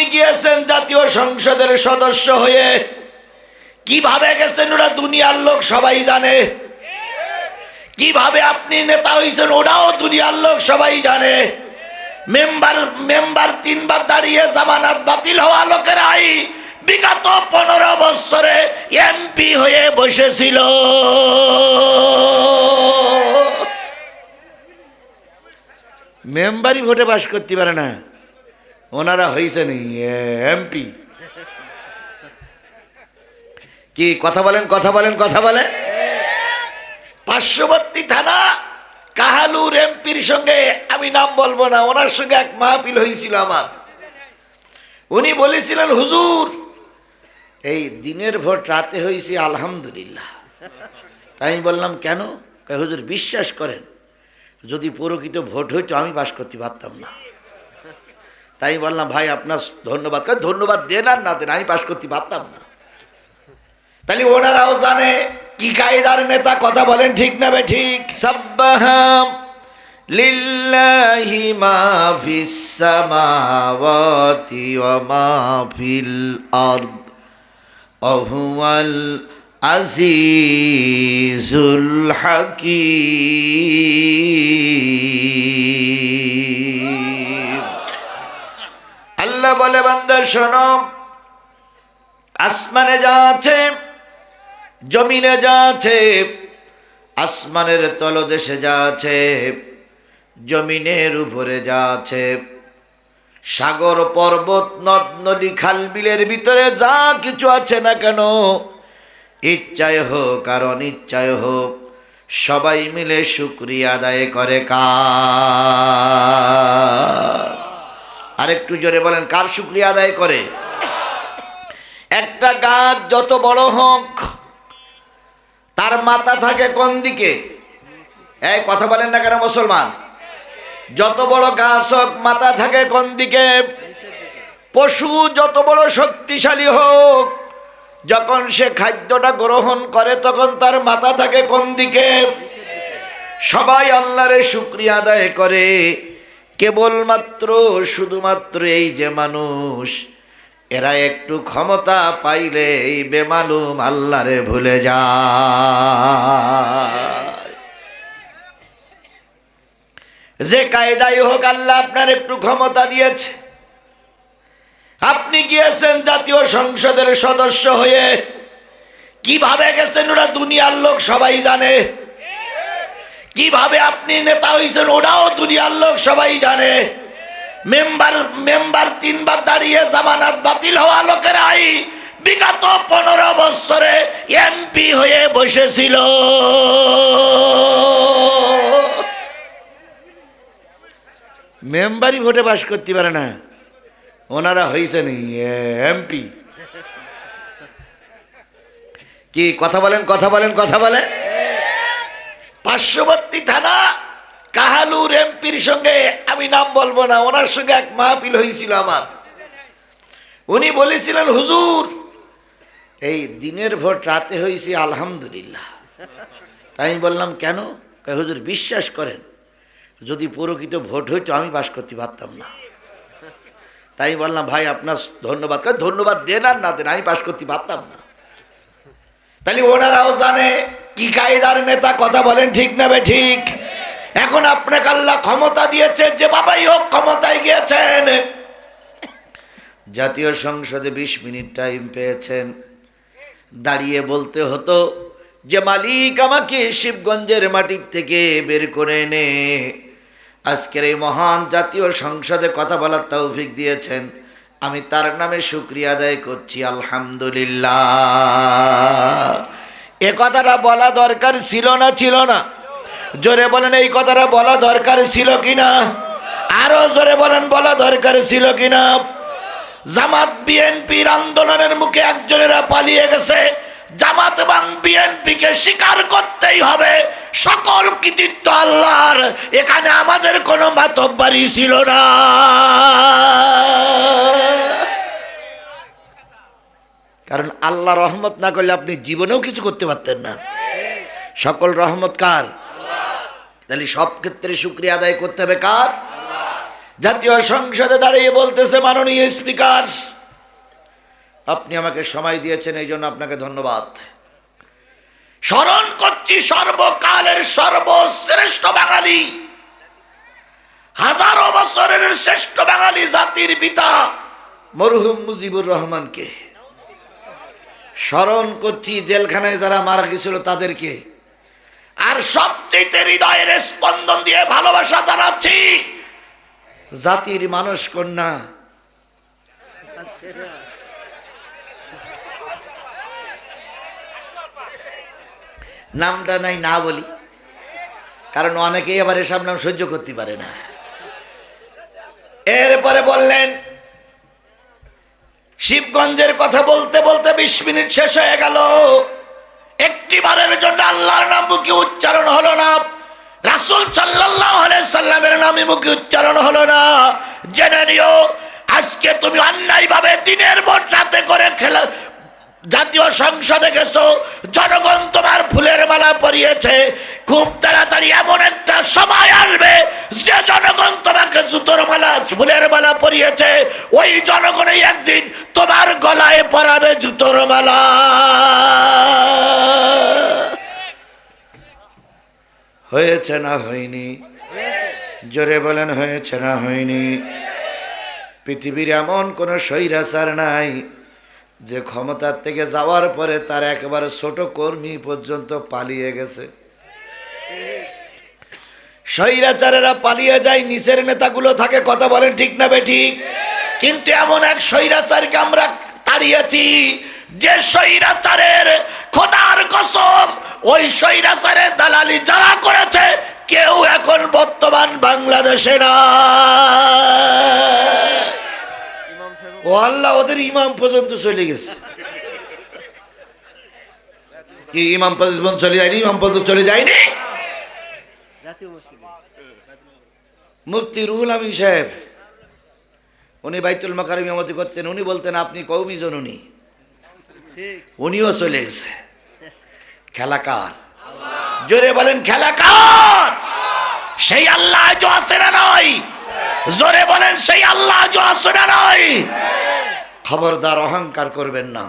আপনি গিয়েছেন জাতীয় সংসদের সদস্য হয়ে। কীভাবে গেছেন ওরা দুনিয়ার লোক সবাই জানে। কীভাবে আপনি নেতা হয়েছেন ওরাও দুনিয়ার লোক সবাই জানে। মেম্বার মেম্বার তিনবার দাঁড়িয়ে জামানাত বাতিল হওয়া লোকেরাই বিগত পনেরো বছরে এমপি হয়ে বসেছিল। মেম্বারই ভোটে বাস করতে পারে না। ওনারা হয়েছেন এমপি। কি, কথা বলেন কথা বলেন কথা বলেন? পার্শ্ববর্তী থানা, কাহালুর এমপির সঙ্গে আমি নাম বলব না, ওনার সঙ্গে এক মাহফিল হয়েছিল আমার। উনি বলেছিলেন, হুজুর, এই দিনের ভোট রাতে হয়েছে আলহামদুলিল্লাহ। তাই আমি বললাম, কেন? হুজুর, বিশ্বাস করেন, যদি প্রকৃত ভোট হইতো, আমি বাস করতে পারতাম না। তাই বললাম, ভাই, আপনার ধন্যবাদ ধন্যবাদ দেন আর না দেন, আমি পাশ করতে পারতাম না। তাহলে ওনারাও জানে কি কায়দার নেতা কথা বলেন ঠিক না বে ঠিক? সাব্বাহাম লিল্লাহি মা আজিজুল আল্লাহ বলে বান্দার শোনো। আসমানে যা আছে, জমিনে যা আছে, আসমানের তলদেশে যা আছে, জমিনের উপরে যা আছে, সাগর, পর্বত, নদ, নদী, খাল, বিলের ভিতরে যা কিছু আছে না কেন, ইচ্ছায় হোক আর অনিচ্ছায় হোক, সবাই মিলে শুক্রিয়া আদায় করে? কার আরেকটু জোরে বলেন, কার শুক্রিয়া আদায় করে? একটা গাছ যত বড় হোক, তার মাথা থাকে কোন দিকে? এই কথা বলেন না কেন মুসলমান? যত বড় গাছ হোক, মাথা থাকে কোন দিকে? পশু যত বড় শক্তিশালী হোক, যখন সে খাদ্যটা গ্রহণ করে, তখন তার মাথা থাকে কোন দিকে? সবাই আল্লাহরে শুক্রিয়া আদায় করে। কেবলমাত্র, শুধুমাত্র এই যে মানুষ, এরা একটু ক্ষমতা পাইলে এই বেমালুম আল্লাহরে ভুলে যায়। যে কায়দাই হোক আল্লাহ আপনার একটু ক্ষমতা দিয়েছে। আপনি গিয়েছেন জাতীয় সংসদের সদস্য হয়ে। কীভাবে গেছেন ওরা দুনিয়ার লোক সবাই জানে। কীভাবে আপনি নেতা হয়েছেন ওরাও দুনিয়ার লোক সবাই জানে। মেম্বার মেম্বার তিনবার দাঁড়িয়ে জামানাত বাতিল হওয়া লোকের লোকেরাই বিগত পনেরো বছরে এমপি হয়ে বসেছিল। মেম্বারই ভোটে বাস করতে পারে না। ওনারা হয়েছেন এমপি কি, কথা বলেন কথা বলেন কথা বলেন? পার্শ্ববর্তী থানা, কাহালুর এমপির সঙ্গে আমি নাম বলব না, ওনার সঙ্গে এক মাহফিল হয়েছিল আমার। উনি বলেছিলেন, হুজুর, এই দিনের ভোট রাতে হয়েছে, আলহামদুলিল্লাহ। তাই বললাম, কেন? হুজুর, বিশ্বাস করেন, যদি প্রকৃত ভোট হইতো, আমি বাস করতে পারতাম না। তাই বললাম, ভাই, আপনার ধন্যবাদ। ধন্যবাদ দেন আর না দেন, আমি পাশ করতে পারতাম না। তাহলে ওনারাও জানে কি কায়দার নেতা কথা বলেন ঠিক না ঠিক? এখন আপনাকে আল্লাহ ক্ষমতা দিয়েছে যে বাবাই হোক ক্ষমতায় গিয়েছেন। জাতীয় সংসদে বিশ মিনিট টাইম পেয়েছেন। দাঁড়িয়ে বলতে হতো যে মালিক আমাকে শিবগঞ্জের মাটির থেকে বের করে এনে আজকের এই মহান জাতীয় সংসদে কথা বলার তৌফিক দিয়েছেন। আমি তার নামে শুক্রিয়া আদায় করছি, আলহামদুলিল্লাহ। এ কথাটা বলা দরকার ছিল না ছিল না। জোরে বলেন, এই কথাটা বলা দরকার ছিল কিনা? আরও জোরে বলেন, বলা দরকার ছিল কিনা? জামাত বিএনপির আন্দোলনের মুখে একজনেরা পালিয়ে গেছে। জামাত এবং বিএনপিকে স্বীকার করতেই হবে। সকল কৃতিত্ব আল্লাহর। এখানে আমাদের কোনো মাতব্বারি ছিল না। কারণ আল্লাহ রহমত না করলে আপনি জীবনেও কিছু করতে পারতেন না। সকল রহমত কার? তাহলে সব ক্ষেত্রে শুক্রিয়া আদায় করতে হবে কার? জাতীয় সংসদে দাঁড়িয়ে বলতেছে মাননীয় স্পিকার। আপনি আমাকে সময় দিয়েছেন, এই জন্য আপনাকে ধন্যবাদ। স্মরণ করছি সর্বকালের সর্বশ্রেষ্ঠ বাঙালি। হাজারো বছরের শ্রেষ্ঠ বাঙালি জাতির পিতা মরহুম মুজিবুর রহমানকে। স্মরণ করছি, জেলখানায় যারা মারা গেছিল তাদেরকে। আর সবচেয়ে হৃদয়ের স্পন্দন দিয়ে ভালোবাসা জানাচ্ছি, জাতির মানুষ কন্যা। নামটা নাই, না বলি। কারণ অনেকেই আবার এসব নাম সহ্য করতে পারে না। এরপরে বললেন শিবগঞ্জের কথা বলতে বলতে বিশ মিনিট শেষ হয়ে গেল। একটি বারের জন্য আল্লাহর নাম মুখে উচ্চারণ হলো না। রাসুল সাল্লাহ সাল্লামের নামে মুখে উচ্চারণ হলো না। জেনে নিও, আজকে তুমি অন্যায় ভাবে দিনের ভোট রাতে করে খেলা জাতীয় সংসদে গেছো। জনগণ তোমার ফুলের মালা পরিয়েছে। খুব তাড়াতাড়ি এমন একটা সময় আসবে যে জনগণ তোমাকে জুতোর মালা ফুলের মালা পরিয়েছে। ওই জনগণই একদিন তোমার গলায় পরাবে জুতোর মালা। হয়েছে না হয়নি? জোরে বলেন, হয়েছে না হয়নি? পৃথিবীর এমন কোনো স্বৈরাচার নাই যে ক্ষমতার থেকে যাওয়ার পরে তার একেবারে ছোট কর্মী পর্যন্ত পালিয়ে গেছে। স্বৈরাচারেরা পালিয়ে যায়, নিচের নেতাগুলো থাকে, কথা বলেন ঠিক না ঠিক? কিন্তু এমন এক স্বৈরাচারকে আমরা তাড়িয়েছি, যে স্বৈরাচারের খোদার কসম, ওই স্বৈরাচারের দালালি যারা করেছে, কেউ এখন বর্তমান বাংলাদেশে না। ও আল্লাহ, ওদের ইমাম পর্যন্ত চলে গেছে। কি, ইমাম পর্যন্ত চলে যায়নি? ইমাম পর্যন্ত চলে যায়নি? মুফতি রুহুল আমিন সাহেব উনি বাইতুল মাকারিম ইমামতি করতেন উনি বলতেন আপনি কৌমি জননী উনিও চলে গেছে। খেলাকার জোরে বলেন খেলাকার সেই আল্লাহ আজও আছে না নয় জোরে বলেন সেই আল্লাহ আজও আছে না নয় খবরদার অহংকার করবেন না।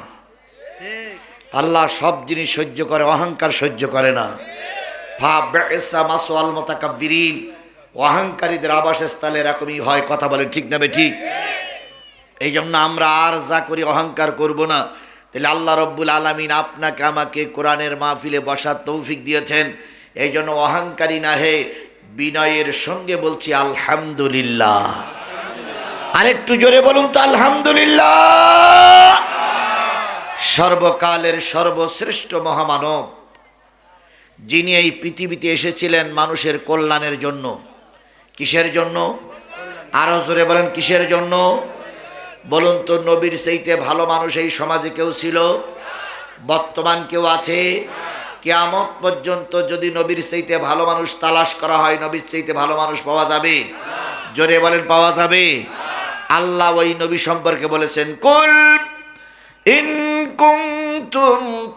আল্লাহ সব জিনিস সহ্য করে অহংকার সহ্য করে না। মোতাকাব্বিরিন অহংকারীদের আবাসস্থলে এরকমই হয়, কথা বলে ঠিক না ঠিক? এই জন্য আমরা আর যা করি অহংকার করব না। তাহলে আল্লাহ রব্বুল আলমিন আপনাকে, আমাকে কোরআনের মাহফিলে বসার তৌফিক দিয়েছেন। এই জন্য অহংকারী না হে, বিনয়ের সঙ্গে বলছি আলহামদুলিল্লাহ। আরেকটু জোরে বলুন তো আলহামদুলিল্লাহ। সর্বকালের সর্বশ্রেষ্ঠ মহামানব। যিনি এই পৃথিবীতে এসেছিলেন মানুষের কল্যাণের জন্য। কিসের জন্য? আরও জোরে বলেন, কিসের জন্য? বলুন তো, নবীর সেইতে ভালো মানুষ এই সমাজে কেউ ছিল? বর্তমান কেউ আছে? কেয়ামত পর্যন্ত যদি নবীর সেইতে ভালো মানুষ তালাশ করা হয়, নবীর সেইতে ভালো মানুষ পাওয়া যাবে? জোরে বলেন, পাওয়া যাবে? আল্লাহ ওই নবী সম্পর্কে বলেছেন, কুল ইন কুনতুম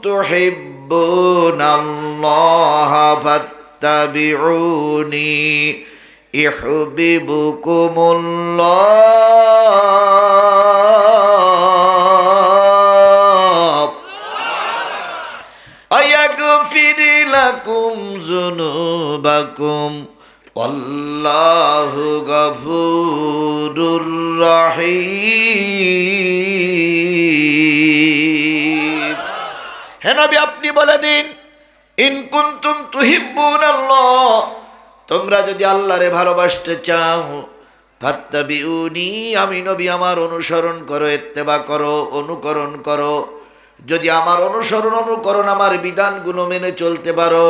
তুহিব্বুনাল্লাহ ফাত্তাবিউনি ইউহিব্বুকুমুল্লাহ ويغفر لكم ذنوبكم والله غفور رحيم হে নবী আপনি বলে দিন, ইন কুনতুম তুহিব্বুন আল্লাহ তোমরা যদি আল্লাহরে ভালোবাসতে চাও, ফাত্তাবিউনি আমি নবী আমার অনুসরণ করো, ইত্তেবা করো, অনুকরণ করো। যদি আমার অনুসরণ, অনুকরণ আমার বিধানগুলো মেনে চলতে পারো,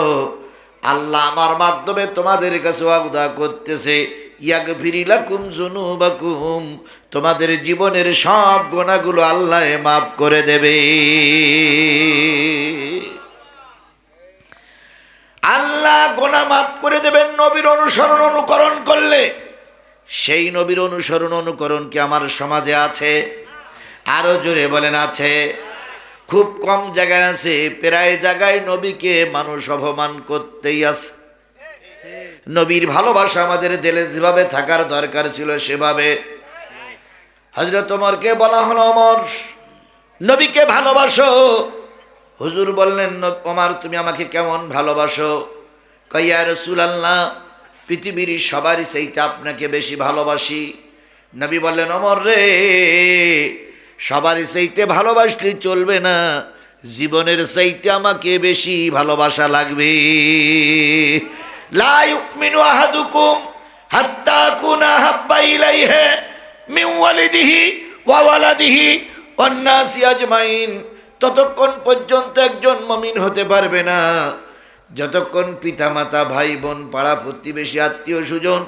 আল্লাহ আমার মাধ্যমে তোমাদের কাছে আগুদা করতেছে ইয়াক ফিরিলাকুম জুনুবাকুম তোমাদের জীবনের সব গোনাগুলো আল্লাহ মাফ করে দেবে। আল্লাহ গোনা মাফ করে দেবেন নবীর অনুসরণ অনুকরণ করলে। সেই নবীর অনুসরণ অনুকরণ কি আমার সমাজে আছে? আরও জোরে বলেন, আছে। খুব কম জায়গায় আছে, প্রায় জায়গায় নবীকে মানুষ অপমান করতেই আছে। নবীর ভালোবাসা আমাদের দেলে যেভাবে থাকার দরকার ছিল সেভাবে। হজরত ওমরকে বলা হলো অমর নবীকে ভালোবাসো হুজুর বললেন "ন- ওমর তুমি আমাকে কেমন ভালোবাসো? কইয়া রসুল আল্লাহ পৃথিবীর সবারই সেইতে আপনাকে বেশি ভালোবাসি। নবী বললেন অমর রে, সবারই সেইতে ভালোবাসলে চলবে না, জীবনের সেইতে আমাকে বেশি ভালোবাসা লাগবে। লা ইউমিনু আহাদুকুম হাত্তা কুনা হাব্বা ইলাইহি মিন ওয়ালিদিহি ওয়া ওয়ালাদিহি ওয়ান নাসি আজমাইন। ততক্ষণ পর্যন্ত একজন মমিন হতে পারবে না। যতক্ষণ পিতা মাতা ভাই বোন পাড়া প্রতিবেশী, আত্মীয় সুজন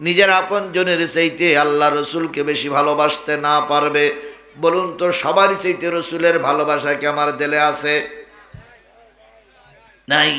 নিজের আপনজনের চাইতে আল্লাহ রসুলকে বেশি ভালোবাসতে না পারবে, বলুন তো সবারই চাইতে রসুলের ভালোবাসা কি আমার দেলে আছে? নাই।